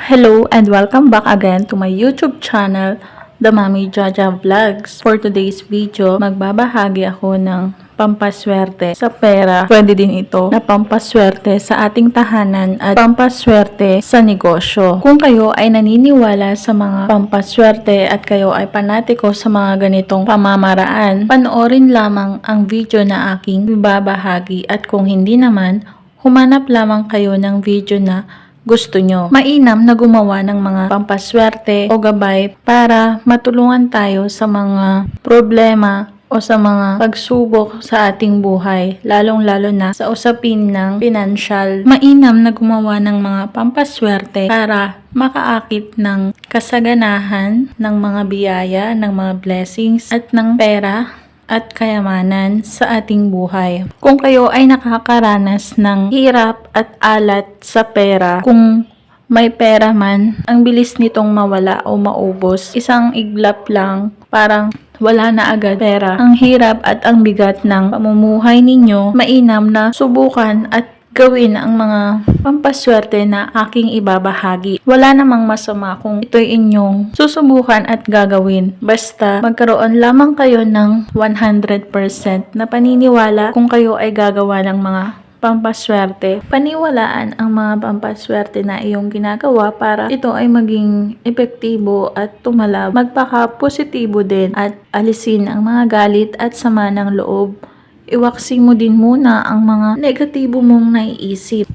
Hello and welcome back again to my YouTube channel, The Mami Jaja Vlogs. For today's video, magbabahagi ako ng pampaswerte sa pera. Pwede din ito na pampaswerte sa ating tahanan at pampaswerte sa negosyo. Kung kayo ay naniniwala sa mga pampaswerte at kayo ay panatiko sa mga ganitong pamamaraan, panoorin lamang ang video na aking ibabahagi at kung hindi naman, humanap lamang kayo ng video na gusto nyo. Mainam na gumawa ng mga pampaswerte o gabay para matulungan tayo sa mga problema o sa mga pagsubok sa ating buhay, lalong-lalo na sa usapin ng financial. Mainam na gumawa ng mga pampaswerte para makaakit ng kasaganahan ng mga biyaya, ng mga blessings at ng pera at kayamanan sa ating buhay. Kung kayo ay nakakaranas ng hirap at alat sa pera, kung may pera man, ang bilis nitong mawala o maubos. Isang iglap lang, parang wala na agad pera. Ang hirap at ang bigat ng pamumuhay ninyo, mainam na subukan at gawin ang mga pampaswerte na aking ibabahagi. Wala namang masama kung ito'y inyong susubukan at gagawin. Basta magkaroon lamang kayo ng 100% na paniniwala kung kayo ay gagawa ng mga pampaswerte. Paniwalaan ang mga pampaswerte na iyong ginagawa para ito ay maging epektibo at tumalab. Magpaka-positibo din at alisin ang mga galit at sama ng loob. Iwaksi mo din muna ang mga negatibo mong naiisip.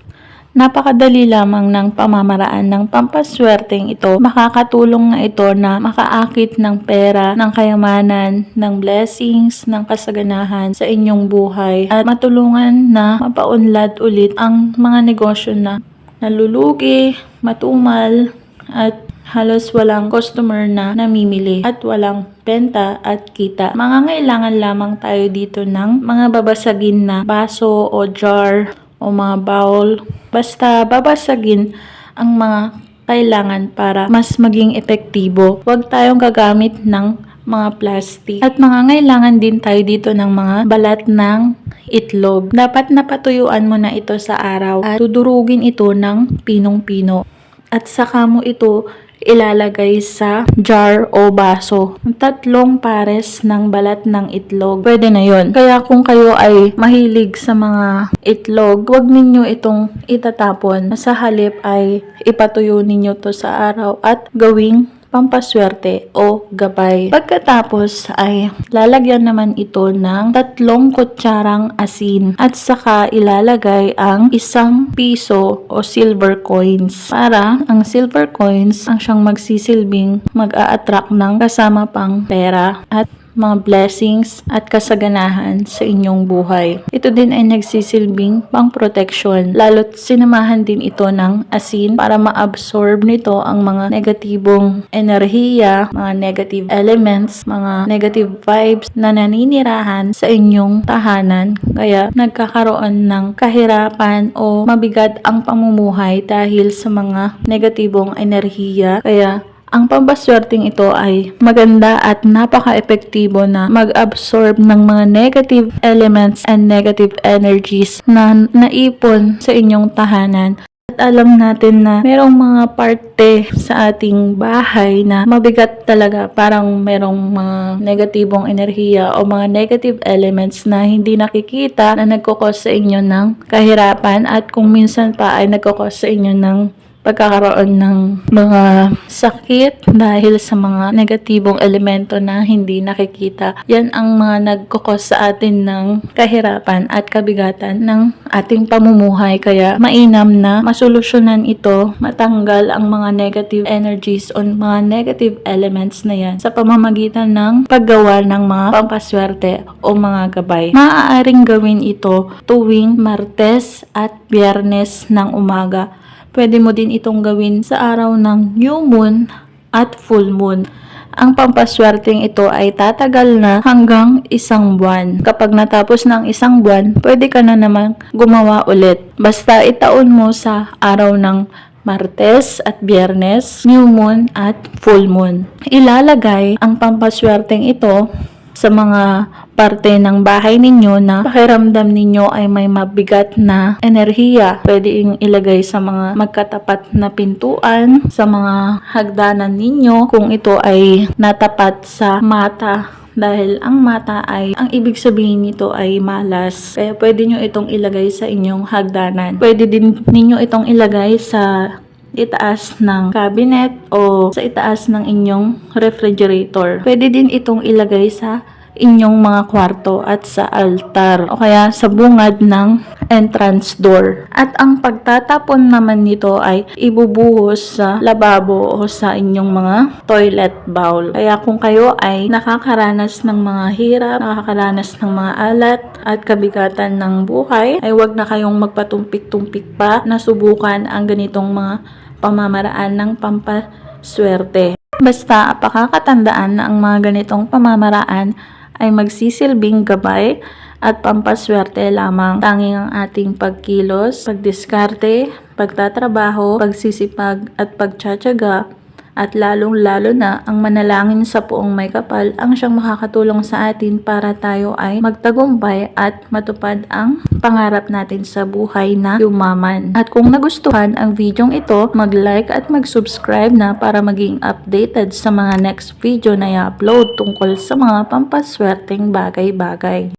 Napakadali lamang ng pamamaraan ng pampaswerteng ito. Makakatulong na ito na makaakit ng pera, ng kayamanan, ng blessings, ng kasaganahan sa inyong buhay at matulungan na mapaunlad ulit ang mga negosyo na nalulugi, matumal, at halos walang customer na namimili at walang benta at kita. Mangangailangan lamang tayo dito ng mga babasagin na baso o jar o mga bowl. Basta babasagin ang mga kailangan para mas maging epektibo. Huwag tayong gagamit ng mga plastic. At mangangailangan din tayo dito ng mga balat ng itlog. Dapat napatuyuan mo na ito sa araw at tudurugin ito ng pinong-pino. At saka mo ito ilalagay sa jar o baso. Tatlong pares ng balat ng itlog. Pwede na yon. Kaya kung kayo ay mahilig sa mga itlog, huwag ninyo itong itatapon. Sa halip ay ipatuyo ninyo to sa araw at gawing pampaswerte o gabay. Pagkatapos ay lalagyan naman ito ng tatlong kutsarang asin at saka ilalagay ang isang piso o silver coins para ang silver coins ang siyang magsisilbing mag-a-attract ng kasama pang pera at mga blessings at kasaganahan sa inyong buhay. Ito din ay nagsisilbing pang protection. Lalo't sinamahan din ito ng asin para ma-absorb nito ang mga negatibong enerhiya, mga negative elements, mga negative vibes na naninirahan sa inyong tahanan. Kaya nagkakaroon ng kahirapan o mabigat ang pamumuhay dahil sa mga negatibong enerhiya. Kaya ang pampaswerteng ito ay maganda at napaka-epektibo na mag-absorb ng mga negative elements and negative energies na naipon sa inyong tahanan. At alam natin na merong mga parte sa ating bahay na mabigat talaga. Parang merong mga negatibong enerhiya o mga negative elements na hindi nakikita na nagkukos sa inyo ng kahirapan at kung minsan pa ay nagkukos sa inyo ng pagkakaroon ng mga sakit dahil sa mga negatibong elemento na hindi nakikita. Yan ang mga nagkukos sa atin ng kahirapan at kabigatan ng ating pamumuhay. Kaya mainam na masolusyonan ito, matanggal ang mga negative energies o mga negative elements na yan sa pamamagitan ng paggawa ng mga pampaswerte o mga gabay. Maaaring gawin ito tuwing Martes at Biyernes ng umaga Pwede mo din itong gawin sa araw ng new moon at full moon. Ang pampaswerteng ito ay tatagal na hanggang isang buwan. Kapag natapos ng isang buwan, pwede ka na naman gumawa ulit. Basta itaon mo sa araw ng Martes at Biyernes, New Moon at Full Moon. Ilalagay ang pampaswerteng ito sa mga parte ng bahay ninyo na pakiramdam ninyo ay may mabigat na enerhiya. Pwede yung ilagay sa mga magkatapat na pintuan, sa mga hagdanan ninyo kung ito ay natapat sa mata dahil ang mata ay, ang ibig sabihin nito ay malas. Kaya pwede nyo itong ilagay sa inyong hagdanan. Pwede din ninyo itong ilagay sa itaas ng cabinet o sa itaas ng inyong refrigerator. Pwede din itong ilagay sa inyong mga kwarto at sa altar o kaya sa bungad ng entrance door. At ang pagtatapon naman nito ay ibubuhos sa lababo o sa inyong mga toilet bowl. Kaya kung kayo ay nakakaranas ng mga hirap, nakakaranas ng mga alat at kabigatan ng buhay, ay wag na kayong magpatumpik-tumpik pa na subukan ang ganitong mga pamamaraan ng pampaswerte. Basta pakakatandaan na ang mga ganitong pamamaraan ay magsisilbing gabay at pampaswerte lamang. Tanging ang ating pagkilos, pagdiskarte, pagtatrabaho, pagsisipag at pagtsatsaga at lalong-lalo na ang manalangin sa puong may kapal ang siyang makakatulong sa atin para tayo ay magtagumpay at matupad ang pangarap natin sa buhay na yumaman. At kung nagustuhan ang videong ito, mag-like at mag-subscribe na para maging updated sa mga next video na i-upload tungkol sa mga pampaswerteng bagay-bagay.